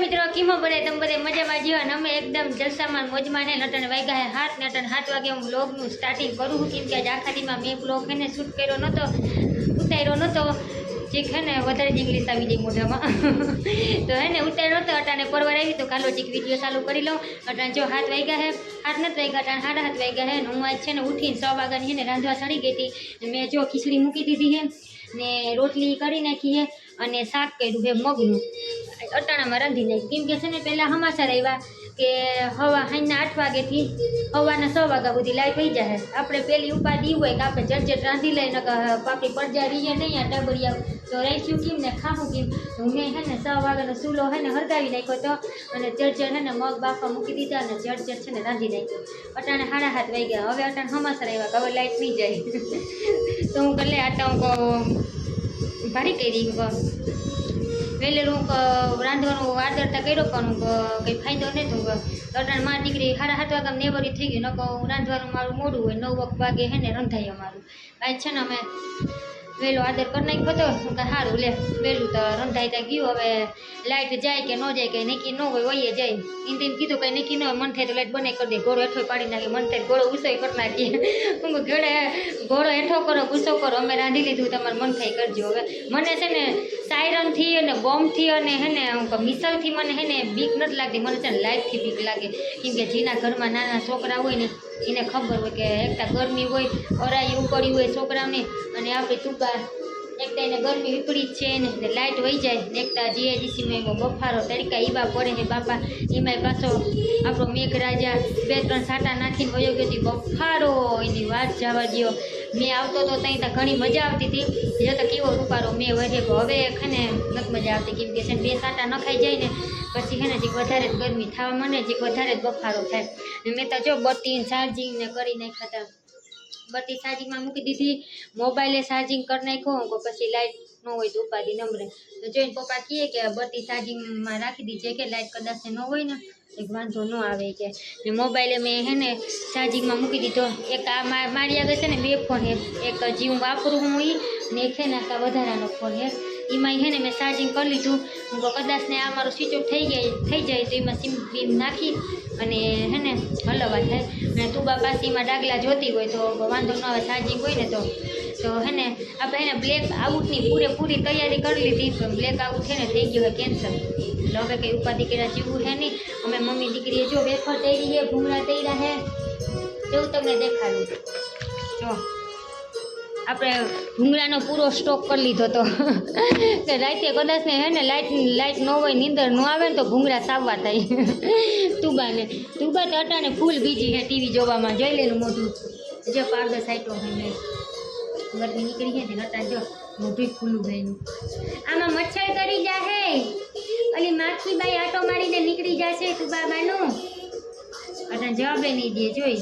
મિત્રો, કીમો બધા? તમે બધા મજામાં જીવો અમે એકદમ જલસામાં મોજમાં ને નટન વાગ્યા હે હાથ નટન હાથ વાગે. હું બ્લોગનું સ્ટાર્ટિંગ કરું છું, કેમ કે આજ આખા દીમાં મેં બ્લોગ એને શૂટ કર્યો નહોતો ઉતાર્યો નહોતો જે છે ને વધારે જ ઇંગ્લિશ આવી જાય મોઢામાં. તો હે ને, ઉતાર્યો નહોતો અટાણે પરવાર આવી, તો કાલો જીક વીડિયો ચાલુ કરી લઉં. અટાણે જો હાથ વાગ્યા હે, હાથ નથી વાગ્યા, અટાણે સાડા હાથ વાગ્યા હે. હું આજ છે ને ઉઠીને સો વાગ્યાની છે ને રાંધવા ચડી ગઈ હતી. મેં જો ખીચડી મૂકી દીધી હે ને રોટલી કરી નાખી હે. અને શાક કર્યું હે મગનું. અટાણામાં રાંધી નાખી કેમ કે છે ને, પહેલાં હમાસા આવ્યા કે હવા સાંજના આઠ વાગેથી હવાના છ વાગ્યા સુધી લાઈટ થઈ જાય આપણે પેલી ઉપાધિ હોય કે આપણે જટ રાંધી લઈને પાપડી પડજા રહીએ નહીં, આ ડબરિયા તો રાખ્યું કેમ ને, ખાવું કેમ? મેં હે ને, છ વાગ્યાનો ચૂલો હે ને હળગાવી નાખ્યો હતો અને જટ હે ને, મગ બાફા મૂકી દીધા અને જટ છે ને, રાંધી નાખ્યું. અટાણે સાડા હાથ વાઈ ગયા હવે અટાણે હમાસા આવ્યા હવે લાઈટ નહીં જાય. તો હું કલે આટા હું ભારી કરી વહેલેલું હું રાંધવાનું આદરતા કર્યો પણ હું કંઈ ફાયદો નહીં તો અટાણ મારી દીકરી સાડા સાત વાગ્યા નેવરી થઈ ગઈ નકો રાંધવાનું મારું મોડું હોય, નવ વાગે હે ને રંધાય અમારું. ભાઈ છે ને અમે વહેલો આદર કરી નાખ્યો હતો હું કે સારું લે વહેલું તો રંધાઈ ત્યાં ગયું, હવે લાઇટ જાય કે ન જાય કે નક્કી ન હોય હોય જાય. ઇન્દીને કીધું, કંઈ નક્કી ન હોય, મન થાય તો લાઇટ બનાવી કરી દે ઘોડો હેઠો પાડી નાખી, મન થાય ઘોડો ઉસો કરી નાખીએ હું ઘોડે ઘોડો હેઠો કરો, ગુસ્સો કરો, અમે રાંધી લીધું, તમારે મન થાય કરજો. હવે મને છે ને સાયરનથી અને બોમ્બથી અને હે ને મિસલથી મને હે ને બીક નથી લાગતી, મને છે ને લાઇટથી બીક લાગે. કેમ કે જેના ઘરમાં નાના છોકરા હોય ને એને ખબર હોય કે એકતા ગરમી હોય અરાઈ ઉકળી હોય છોકરાઓને અને આપણી એકતા એને ગરમી વિપરીત છે ને એટલે લાઇટ વહી જાય. ને એકતા જીઆઈડીસીમાં એવો બફારો તરીકા ઈવા પડે છે બાપા. એમાંય પાછો આપણો મેઘરાજા બે ત્રણ સાટા નાખીને વયો ગયો હતી બફારો, એની વાત જવા દો મેં આવતો તો ત્યાં ત્યાં ઘણી મજા આવતી હતી જે તો કેવો રૂપારો મેં વધે હવે ખાને નથી મજા આવતી. કેમ કે છે ને બે સાટા નખાઈ જાય ને પછી છે ને જીક વધારે જ ગરમી થવા માંડે જીક વધારે જ બફારો થાય. ને મેં તો જો બત્તી ચાર્જિંગ ને કરી નાખ્યા હતા બત્તી ચાર્જિંગમાં મૂકી દીધી. મોબાઈલે ચાર્જિંગ કરી નાખ્યો કે પછી લાઇટ ન હોય તો ઉપાધી નમરે તો જોઈને પપ્પા કહે કે બત્તી ચાર્જિંગમાં રાખી દીજે કે લાઇટ કદાચ ન હોય ને એક વાંધો ન આવે કે. મોબાઈલે મેં હે ને ચાર્જિંગમાં મૂકી દીધો. એક આ મારી આગળ છે ને બે ફોન હે એક જીવ વાપરું હું એ ને એક છે ને આ વધારાનો ફોન હે એમાં હે ને મેં ચાર્જિંગ કરી લીધું. કદાચ ને આ મારું સ્વિચ ઓફ થઈ જાય થઈ જાય તો એમાં સિમ બીમ નાખી અને હે ને હલવા થાય. અને તુબા પાસે એમાં ડાગલા જોતી હોય તો વાંધો ન આવે ચાર્જિંગ હોય ને તો. તો હે ને આપણે એને બ્લેક આઉટની પૂરેપૂરી તૈયારી કરી લીધી બ્લેક આઉટ છે ને થઈ ગયું હોય કેન્સર એટલે હવે કંઈ ઉપાધિ કર્યા જીવવું છે નહીં. અમે મમ્મી દીકરીએ જો વેફર તૈરી છે ભૂંગળા તૈરા છે એવું તમને દેખાડું. જો. આપણે ભૂંગળાનો પૂરો સ્ટોક કરી લીધો તો. કે રાતે કદાચ ને હે ને લાઇટ લાઇટ ન હોય, નીંદર ન આવે ને તો ભૂંગળા સાવવા થાય. તુબાને, તુબા તો અટાને ફૂલ બીજી છે ટીવી જોવામાં. જોઈ લેનું મોઢું. જો પારદર સાઈટો હોય ગરમી નીકળી છે ને અટાણે જો. મોઢું ખુલ્લું ગયેલું આમાં મચ્છર કરી જાહે. ઓલી માખી બાઈ આટો મારીને નીકળી જશે તુબાબાનું. અટાણે જવાબે નહીં દે, જોઈ.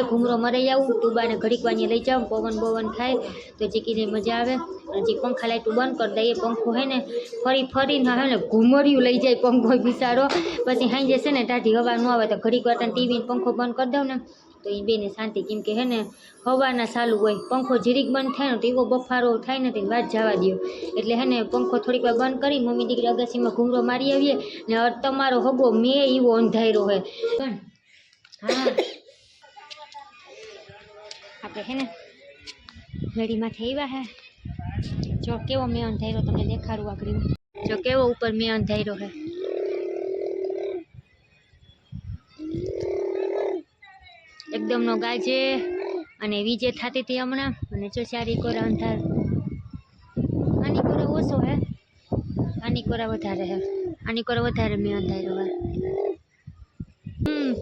એ ઘૂમરો મરાઈ આવું ટુબાને ઘડીક વાની લઈ જાઉં, પવન બવન થાય, તો ચીકીને મજા આવે. અને જે પંખા લાઈટું બંધ કરી દઈએ પંખો હે ને, ફરી ફરીને હે ને, ઘૂમર્યું લઈ જાય પંખો બિચારો પછી હાઈ જશે ને, ટાઢી હવા ન આવે તો ઘડીક વાર ટીવી પંખો બંધ કરી દઉં ને, તો એ બેને શાંતિ કેમ કે હે ને, હવાના ચાલુ હોય. પંખો જીરીક બંધ થાય ને, તો એવો બફારો થાય ને, તો વાત જવા દો એટલે હે ને, પંખો થોડીક વાર બંધ કરી, મમ્મી દીકરી અગાસીમાં ઘૂમરો મારી આવીએ, ને તમારો હગો મેં એવો અંધાર્યો હોય. પણ, હા આપણે હે ને ઘડીમાંથી આવ્યા હે જો કેવો મેં અંધાર્યો તમને દેખાડું આગળ જો કેવો ઉપર મેં અંધાર્યો હે એકદમ નો ગાજે અને વીજે થતી હતી હમણાં અને જો ચારી કોરા અંધાર આની કોરા ઓછો હે આની કોરા વધારે હે આની કોરા વધારે મેં અંધાર્યો હે હમ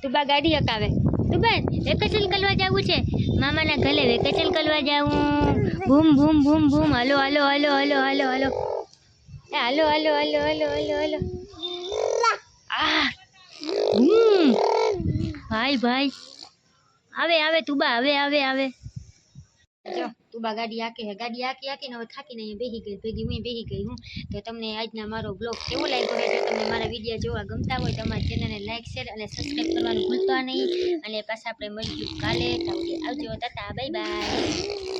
તું બા ગાડી હકાવે તું વેકેશન કરવા જવું છે. મામાના ઘરે વેકેશન કરવા જવું. ભૂમ ભૂમ ભૂમ ભૂમ. Hello hello hello hello hello hello. એ, hello hello hello hello hello hello. ભાઈ ભાઈ. આવે આવે, તુબા, આવે આવે આવે. જો, તુબા ગાડી આકે હે, ગાડી આકી આકીને હવે થાકીને અહીંયા બેહી ગઈ, ભેગી, હું બેહી ગઈ, હું. તો તમને આજના મારો બ્લોગ કેવો લાગ્યો? જો તમને વીડિયો જોવા ગમતા હોય તો અમારી ચેનલને લાઇક શેર અને સબસ્ક્રાઈબ કરવાનું ભૂલતા નહીં. અને પાછા આપણે મળીશું કાલે. આવજો તથા બાય બાય